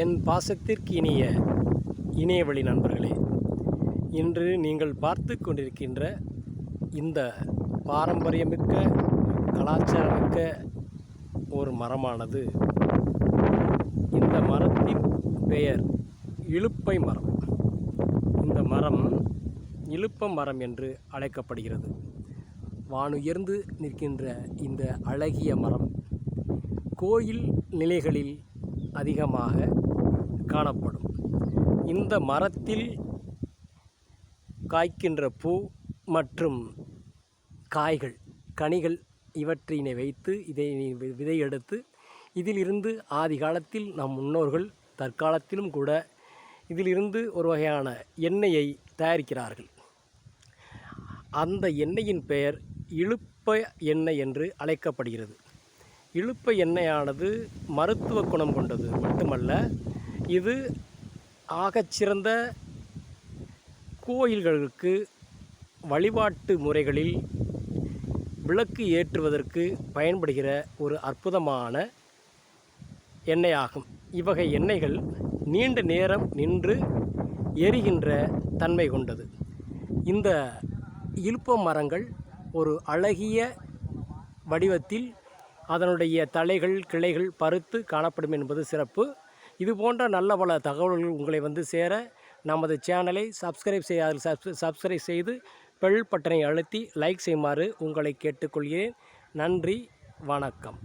என் பாசத்திற்கு இனிய இணையவழி நண்பர்களே இன்று நீங்கள் பார்த்து கொண்டிருக்கின்ற இந்த பாரம்பரியமிக்க கலாச்சாரமிக்க ஒரு மரமானது இந்த மரத்தின் பெயர் இலுப்பை மரம். இந்த மரம் இழுப்ப மரம் என்று அழைக்கப்படுகிறது. வானுயர்ந்து நிற்கின்ற இந்த அழகிய மரம் கோயில் நிலைகளில் அதிகமாக காணப்படும். இந்த மரத்தில் காய்க்கின்ற பூ மற்றும் காய்கள் கனிகள் இவற்றினை வைத்து இதை விதை எடுத்து இதிலிருந்து ஆதி காலத்தில் நம் முன்னோர்கள் தற்காலத்திலும் கூட இதிலிருந்து ஒரு வகையான எண்ணெயை தயாரிக்கிறார்கள். அந்த எண்ணெயின் பெயர் இழுப்ப எண்ணெய் என்று அழைக்கப்படுகிறது. இழுப்ப எண்ணெயானது மருத்துவ குணம் கொண்டது மட்டுமல்ல இது ஆகச்சிறந்த கோயில்களுக்கு வழிபாட்டு முறைகளில் விளக்கு ஏற்றுவதற்கு பயன்படுகிற ஒரு அற்புதமான எண்ணெயாகும். இவ்வகை எண்ணெய்கள் நீண்ட நேரம் நின்று எரிகின்ற தன்மை கொண்டது. இந்த இழுப்ப மரங்கள் ஒரு அழகிய வடிவத்தில் அதனுடைய தலைகள் கிளைகள் பருத்து காணப்படும் என்பது சிறப்பு. இது போன்ற நல்ல பல தகவல்கள் உங்களை வந்து சேர நமது சேனலை சப்ஸ்கிரைப் செய்ய சப்ஸ்கிரைப் செய்து பெல் பட்டனை அழுத்தி லைக் செய்யுமாறு உங்களை கேட்டுக்கொள்கிறேன். நன்றி வணக்கம்.